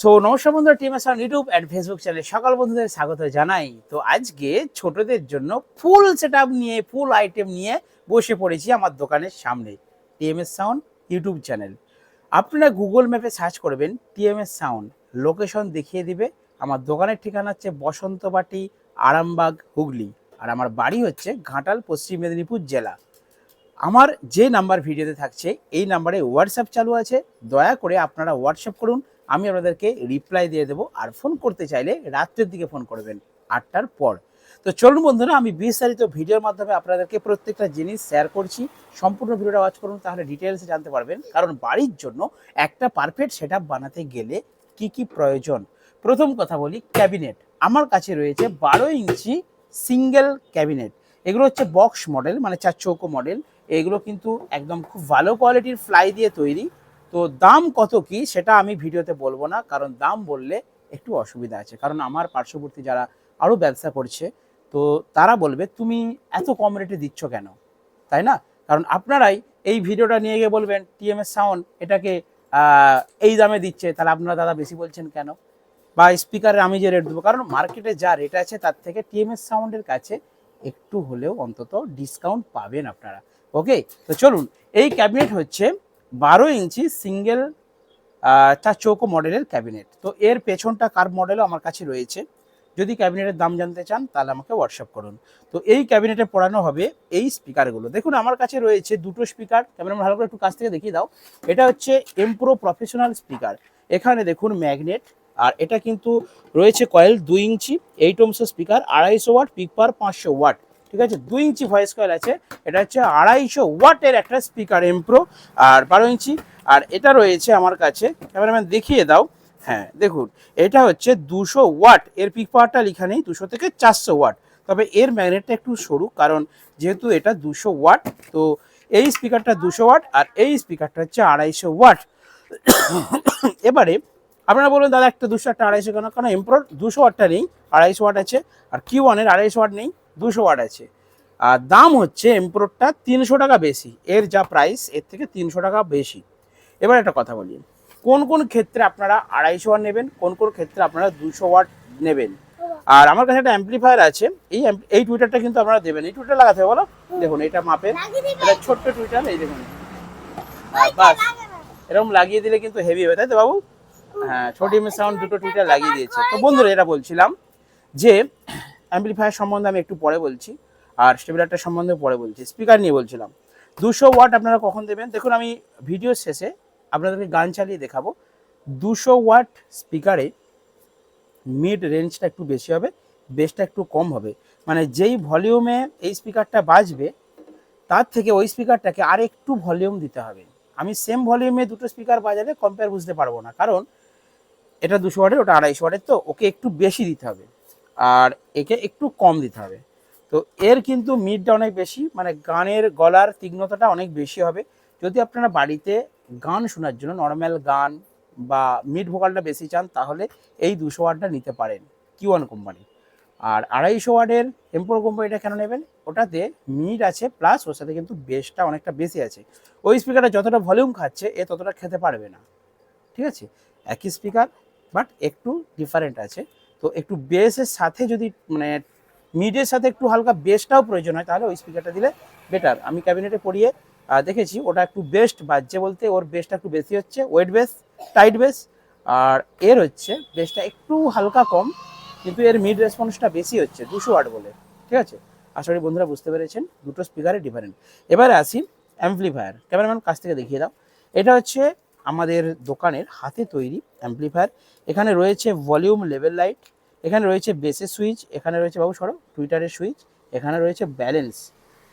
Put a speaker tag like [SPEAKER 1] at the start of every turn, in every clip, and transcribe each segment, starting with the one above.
[SPEAKER 1] So নমস্কার বন্ধুরা team Assam YouTube and Facebook চ্যানেলে সকল বন্ধুদের স্বাগত জানাই। তো আজকে ছোটদের জন্য ফুল সেট নিয়ে ফুল আইটেম নিয়ে বসে পড়েছি আমার দোকানের সামনে টিএমএস সাউন্ড ইউটিউব চ্যানেল আপনারা গুগল ম্যাপে সার্চ করবেন টিএমএস সাউন্ড লোকেশন দেখিয়ে দিবে। আমার দোকানের ঠিকানা হচ্ছে বসন্তবাটি, আরামবাগ, হুগলি। আর আমার বাড়ি হচ্ছে ঘাটাল, পশ্চিম মেদিনীপুর জেলা। আমার যে নাম্বার ভিডিওতে থাকছে, এই নাম্বারে হোয়াটসঅ্যাপ চালু আছে। দয়া করে আপনারা হোয়াটসঅ্যাপ করুন। আমি আপনাদেরকে রিপ্লাই দিয়ে দেবো আর ফোন করতে চাইলে রাত্রের দিকে ফোন করবেন আটটার পর। তো চলুন বন্ধুরা, আমি বিস্তারিত ভিডিওর মাধ্যমে আপনাদেরকে প্রত্যেকটা জিনিস শেয়ার করছি। সম্পূর্ণ ভিডিওটা ওয়াচ করুন, তাহলে ডিটেলসে জানতে পারবেন। কারণ বাড়ির জন্য একটা পারফেক্ট সেট বানাতে গেলে কি কি প্রয়োজন? প্রথম কথা বলি ক্যাবিনেট আমার কাছে রয়েছে বারো ইঞ্চি সিঙ্গেল ক্যাবিনেট এগুলো হচ্ছে বক্স মডেল মানে চার চৌকো মডেল এগুলো কিন্তু একদম খুব ভালো কোয়ালিটির ফ্লাই দিয়ে তৈরি। তো দাম কত কি সেটা আমি ভিডিওতে বলব না, কারণ দাম বললে একটু অসুবিধা আছে। কারণ আমার পার্শ্ববর্তী যারা আরও ব্যবসা করছে, তো তারা বলবে, তুমি এত কম রেটে দিচ্ছ কেন? তাই না? কারণ আপনারাই এই ভিডিওটা নিয়ে গিয়ে বলবেন, টিএমএস সাউন্ড এটাকে এই দামে দিচ্ছে, তাহলে আপনারা দাদা বেশি বলছেন কেন? বা স্পিকারের আমি যে রেট দেবো, কারণ মার্কেটে যা রেট আছে, তার থেকে টিএমএস সাউন্ডের কাছে একটু হলেও অন্তত ডিসকাউন্ট পাবেন আপনারা। ওকে তো চলুন, এই ক্যাবিনেট হচ্ছে বারো ইঞ্চি সিঙ্গেল চার চৌকো মডেলের ক্যাবিনেট। তো এর পেছনটা কার মডেলও আমার কাছে রয়েছে। যদি ক্যাবিনেটের দাম জানতে চান, তাহলে আমাকে হোয়াটসঅ্যাপ করুন। তো এই ক্যাবিনেটে পড়ানো হবে এই স্পিকারগুলো। দেখুন, আমার কাছে রয়েছে দুটো স্পিকার। ক্যামেরা ভালো করে একটু কাছ থেকে দেখিয়ে দাও। এটা হচ্ছে এমপ্রো প্রফেশনাল স্পিকার এখানে দেখুন ম্যাগনেট, আর এটা কিন্তু রয়েছে কয়েল দুই ইঞ্চি এইট ওমসের স্পিকার, আড়াইশো ওয়াট, পিক পার পাঁচশো ওয়াট। ঠিক আছে? দুই ইঞ্চি ভয়েস কয়েল আছে। এটা হচ্ছে আড়াইশো ওয়াটের একটা স্পিকার এমপ্রো আর বারো ইঞ্চি। আর এটা রয়েছে আমার কাছে। ক্যামেরাম্যান, দেখিয়ে দাও। হ্যাঁ দেখুন। এটা হচ্ছে দুশো ওয়াট। এর পিক পাওয়ারটা লেখা নেই, দুশো থেকে চারশো ওয়াট। তবে এর ম্যাগনেটটা একটু সরু, কারণ যেহেতু এটা দুশো ওয়াট, তো এই স্পিকারটা দুশো ওয়াট আর এই স্পিকারটা হচ্ছে আড়াইশো ওয়াট। এবারে আপনারা বলবেন দাদা, একটা দুশো, একটা আড়াইশো কেন? কারণ এমপ্রোর দুশো ওয়াটটা নেই, আড়াইশো ওয়াট আছে। আর কিউ ওয়ানের আড়াইশো ওয়াট নেই। দুশো ওয়াট আছে। আর দাম হচ্ছে এমপ্রোরটা তিনশো টাকা বেশি। এর যা প্রাইস এর থেকে তিনশো টাকা বেশি। এবার একটা কথা বলি। কোন কোন ক্ষেত্রে আপনারা আড়াইশো ওয়াট নেবেন কোন কোন ক্ষেত্রে আপনারা দুশো ওয়াট নেবেন? আর আমার কাছে একটা অ্যাম্পলিফায়ার আছে। এই এই টুইটারটা কিন্তু আপনারা দেবেন। এই টুইটার লাগাতে হবে বলো? দেখুন এটা মাপের। এটা ছোট্ট টুইটার এই দেখুন। বাস এরকম লাগিয়ে দিলে কিন্তু হেভি হবে তাই তো বাবু? হ্যাঁ ছোট সাউন্ড দুটো টুইটার লাগিয়ে দিয়েছে। তো বন্ধুরা এটা বলছিলাম যে অ্যাম্পলিফায়ার সম্বন্ধে আমি একটু পরে বলছি, আর স্টেবিলারটার সম্বন্ধে পরে বলছি। স্পিকার নিয়ে বলছিলাম। দুশো ওয়াট আপনারা কখন দেবেন? দেখুন, আমি ভিডিও শেষে আপনাদেরকে গান চালিয়ে দেখাবো। দুশো ওয়াট স্পিকারে মিড রেঞ্জটা একটু বেশি হবে, বেসটা একটু কম হবে। মানে যেই ভলিউমে এই স্পিকারটা বাজবে, তার থেকে ওই স্পিকারটাকে আর একটু ভলিউম দিতে হবে। আমি সেম ভলিউমে দুটো স্পিকার বাজালে কম্পেয়ার বুঝতে পারব না, কারণ এটা দুশো ওয়াটের, ওটা আড়াইশো ওয়াটের, তো ওকে একটু বেশি দিতে হবে। আর একে একটু কম দিতে হবে। তো এর কিন্তু মিডটা অনেক বেশি মানে গানের গলার তীক্ষ্ণতাটা অনেক বেশি হবে। যদি আপনারা বাড়িতে গান শোনার জন্য নর্মাল গান বা মিড ভোকালটা বেশি চান, তাহলে এই দুশো ওয়াটটা নিতে পারেন কিউ ওয়ান কোম্পানি আর আড়াইশো ওয়াটের এম্পোর কোম্পানিটা কেন নেবেন? ওটাতে মিড আছে প্লাস ওর সাথে কিন্তু বেসটা অনেকটা বেশি আছে। ওই স্পিকারটা যতটা ভলিউম খাচ্ছে, এ ততটা খেতে পারবে না। ঠিক আছে? একই স্পিকার বাট একটু ডিফারেন্ট আছে। তো একটু বেসের সাথে যদি মানে মিডের সাথে একটু হালকা বেসটাও প্রয়োজন হয়, তাহলে ওই স্পিকারটা দিলে বেটার আমি ক্যাবিনেটে পড়িয়ে দেখেছি, ওটা একটু বেস্ট বাজছে বলতে, ওর বেসটা একটু বেশি হচ্ছে ওয়েট বেস টাইট বেস আর এর হচ্ছে বেসটা একটু হালকা কম, কিন্তু এর মিড রেসপন্সটা বেশি হচ্ছে, দুশো ওয়াট বলে, ঠিক আছে? আশা করি বন্ধুরা বুঝতে পেরেছেন, দুটো স্পিকারে ডিফারেন্ট এবারে আসি অ্যাম্পলিফায়ার ক্যামেরাম্যান কাছ থেকে দেখিয়ে দাও। এটা হচ্ছে আমাদের দোকানের হাতে তৈরি অ্যাম্পলিফায়ার এখানে রয়েছে ভলিউম লেভেল লাইট এখানে রয়েছে বেসের সুইচ এখানে রয়েছে বাবু সরো টুইটারের সুইচ এখানে রয়েছে ব্যালেন্স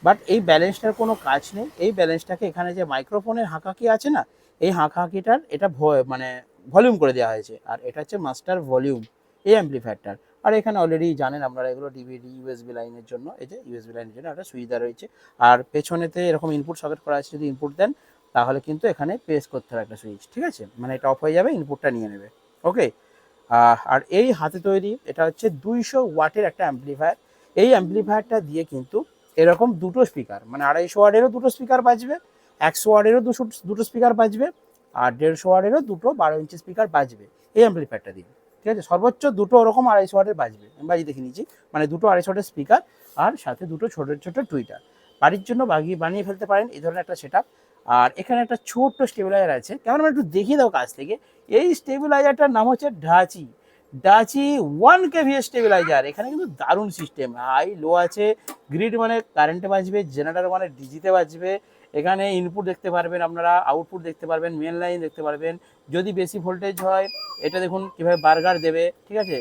[SPEAKER 1] বাট এই ব্যালেন্সটার কোনো কাজ নেই। এই ব্যালেন্সটাকে এখানে যে মাইক্রোফোনের হাঁকাকি আছে না, এই হাঁকাকিটার এটা ভ- মানে ভলিউম করে দেওয়া হয়েছে। আর এটা হচ্ছে মাস্টার ভলিউম এই অ্যাম্পলিফায়ারটার আর এখানে অলরেডি জানেন আপনারা এগুলো ডিভিডি ইউএসবি লাইনের জন্য, এই যে ইউএসবি লাইনের জন্য একটা সুবিধা রয়েছে। আর পেছনেতে এরকম ইনপুট সকেট করা আছে, যদি ইনপুট দেন তাহলে কিন্তু এখানে প্রেস করতে হবে একটা সুইচ ঠিক আছে? মানে এটা অফ হয়ে যাবে ইনপুটটা নিয়ে নেবে। ওকে আর এই হাতে তৈরি, এটা হচ্ছে দুইশো ওয়াটের একটা অ্যাম্পলিফায়ার এই অ্যাম্পলিফায়ারটা দিয়ে কিন্তু এরকম দুটো স্পিকার মানে আড়াইশো ওয়ার্ডেরও দুটো স্পিকার বাজবে, একশো ওয়ার্ডেরও দুশো, দুটো স্পিকার বাজবে, আর দেড়শো ওয়ার্ডেরও দুটো বারো ইঞ্চি স্পিকার বাজবে এই অ্যাম্পলিফায়ারটা দিয়ে। ঠিক আছে? সর্বোচ্চ দুটো ওরকম আড়াইশো ওয়ার্ডের বাজবে। আমি বাজিয়ে দেখে নিয়েছি মানে দুটো আড়াইশো ওয়ার্ডের স্পিকার আর সাথে দুটো ছোটো ছোটো টুইটার বাড়ির জন্য বাগিয়ে বানিয়ে ফেলতে পারেন, এই ধরনের একটা সেট আর এখানে একটা ছোট্ট স্টেবিলাইজার আছে। কেমন একটু দেখিয়ে দাও কাছ থেকে। এই স্টেবিলাইজারটার নাম হচ্ছে ডাচি ডাচি ওয়ান কেভিএ স্টেবিলাইজার এখানে কিন্তু দারুণ সিস্টেম হাই লো আছে। গ্রিড মানে কারেন্টে বাঁচবে জেনারেটর মানে ডিজিতে বাঁচবে এখানে ইনপুট দেখতে পারবেন আপনারা আউটপুট দেখতে পারবেন মেন লাইন দেখতে পারবেন। যদি বেশি ভোল্টেজ হয়, এটা দেখুন কীভাবে বার্গার দেবে, ঠিক আছে?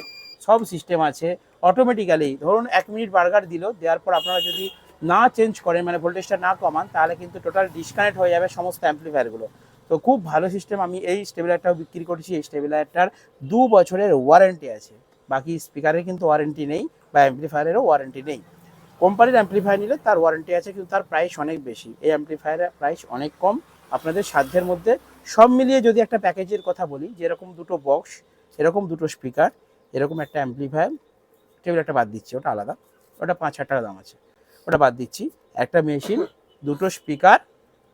[SPEAKER 1] সব সিস্টেম আছে। অটোমেটিক্যালি ধরুন এক মিনিট বার্গার দিল, দেওয়ার পর আপনারা যদি না চেঞ্জ করেন মানে ভোল্টেজটা না কমান, তাহলে কিন্তু টোটাল ডিসকানেক্ট হয়ে যাবে সমস্ত অ্যাম্পলিফায়ারগুলো তো খুব ভালো সিস্টেম আমি এই স্টেবিলারটাও বিক্রি করছি, এই স্টেবিলারটার দু বছরের ওয়ারেন্টি আছে। বাকি স্পিকারের কিন্তু ওয়ারেন্টি নেই, বা অ্যাম্পলিফায়ারেরও ওয়ারেন্টি নেই। কোম্পানির অ্যাম্পলিফায়ার নিলে তার ওয়ারেন্টি আছে, কিন্তু তার প্রাইস অনেক বেশি। এই অ্যাম্পলিফায়ারের প্রাইস অনেক কম। আপনাদের সাধ্যের মধ্যে সব মিলিয়ে যদি একটা প্যাকেজের কথা বলি, যেরকম দুটো বক্স এরকম দুটো স্পিকার এরকম একটা অ্যাম্পলিফায়ার টেবিল একটা বাদ দিচ্ছে, ওটা আলাদা। ওটা পাঁচ হাজার টাকা দাম আছে। ওটা বাদ দিচ্ছি। একটা মেশিন, দুটো স্পিকার,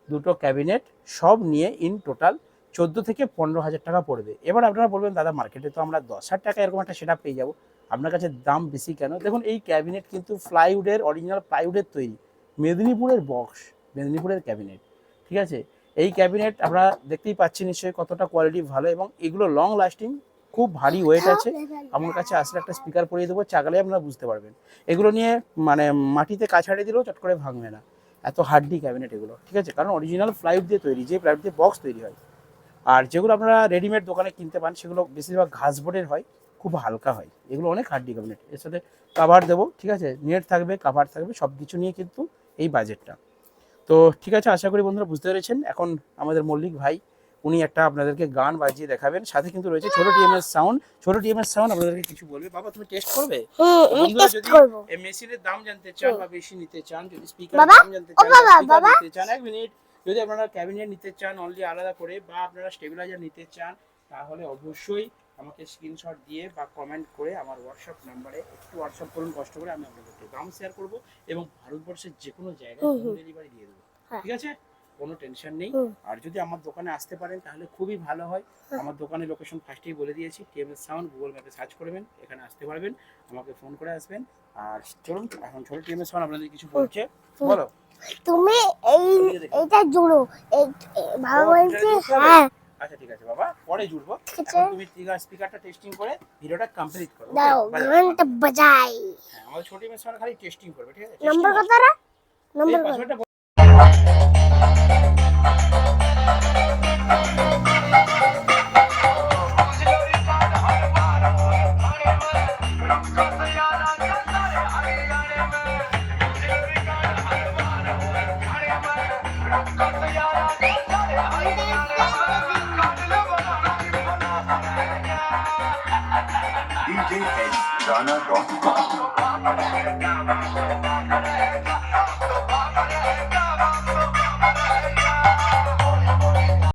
[SPEAKER 1] দুটো ক্যাবিনেট, সব নিয়ে ইন টোটাল চোদ্দ থেকে পনেরো হাজার টাকা পড়বে। এবার আপনারা বলবেন, দাদা মার্কেটে তো আমরা দশ হাজার টাকা এরকম একটা সেটা পেয়ে যাব। আপনার কাছে দাম বেশি কেন? দেখুন, এই ক্যাবিনেট কিন্তু প্লাইউডের অরিজিনাল প্লাইউডের তৈরি। মেদিনীপুরের বক্স মেদিনীপুরের ক্যাবিনেট ঠিক আছে? এই ক্যাবিনেট আমরা দেখতেই পাচ্ছি নিশ্চয়ই কতটা কোয়ালিটি ভালো এবং এগুলো লং লাস্টিং খুব ভারী ওয়েট আছে। আমার কাছে আসলে একটা স্পিকার পরিয়ে দেবো চাগালে আপনারা বুঝতে পারবেন। এগুলো নিয়ে মানে মাটিতে কাছাড়ে দিলেও চট করে ভাঙবে না। এত হার্ডি ক্যাবিনেট এগুলো ঠিক আছে? কারণ অরিজিনাল প্লাইউড দিয়ে তৈরি যে প্লাইউড দিয়ে বক্স তৈরি হয়। আর যেগুলো আপনারা রেডিমেড দোকানে কিনতে পান সেগুলো বেশিরভাগ ঘাস বোর্ডের হয় খুব হালকা হয়। এগুলো অনেক হার্ডি ক্যাবিনেট এর সাথে কাভার দেবো ঠিক আছে? নেট থাকবে কাভার থাকবে সব কিছু নিয়ে কিন্তু এই বাজেটটা তো ঠিক আছে আশা করি বন্ধুরা বুঝতে পেরেছেন। এখন আমাদের মল্লিক ভাই উনি একটা আপনাদেরকে গান বাজিয়ে দেখাবেন। সাথে কিন্তু রয়েছে ছোট টিএমএস সাউন্ড ছোট টিএমএস সাউন্ড আপনাদেরকে কিছু বলবে। বাবা তুমি টেস্ট করবে? বন্ধুরা যদি এই মেশিনের দাম জানতে চান বা বেশি নিতে চান যদি স্পিকার দাম জানতে চান স্পিকার নিতে চান এক মিনিট যদি আপনারা ক্যাবিনেট নিতে চান অনলি আলাদা করে বা আপনারা স্টেবিলাইজার নিতে চান তাহলে অবশ্যই আমাকে স্ক্রিনশট দিয়ে বা কমেন্ট করে আমার হোয়াটসঅ্যাপ নাম্বারে একটু হোয়াটসঅ্যাপ করুন কষ্ট করে আমি আপনাদেরকে দাম শেয়ার করব এবং ভারতবর্ষের যে কোনো জায়গায়
[SPEAKER 2] হোম
[SPEAKER 1] ডেলিভারি দিয়ে দেবো।
[SPEAKER 2] হ্যাঁ।
[SPEAKER 1] ঠিক আছে? কোনো টেনশন নেই। আর যদি আমার দোকানে আসতে পারেন তাহলে খুবই ভালো হয়। আমার দোকানের লোকেশন ফার্স্টেই বলে দিয়েছি। টিএমএস সাউন্ড গুগল ম্যাপে সার্চ করবেন এখানে আসতে পারবেন আমাকে ফোন করে আসবেন। আর চলুন এখন ছোট টিএমএস সাউন্ড আপনাদের কিছু বলছে। বলো।
[SPEAKER 2] তুমি এই এইটা জুড়ো। বাবা বলছে
[SPEAKER 1] এটা?
[SPEAKER 2] হ্যাঁ।
[SPEAKER 1] আচ্ছা ঠিক আছে বাবা পরে জুড়বো। এখন তুমি স্পিকারটা টেস্টিং করে ভিডিওটা কমপ্লিট করো?
[SPEAKER 2] দাও। গানটা বাজাই।
[SPEAKER 1] হ্যাঁ আমাদের ছোট সাউন্ড খালি টেস্টিং করবে ঠিক আছে?
[SPEAKER 2] নম্বর কত রা নম্বর কত?
[SPEAKER 3] Donna, Donna.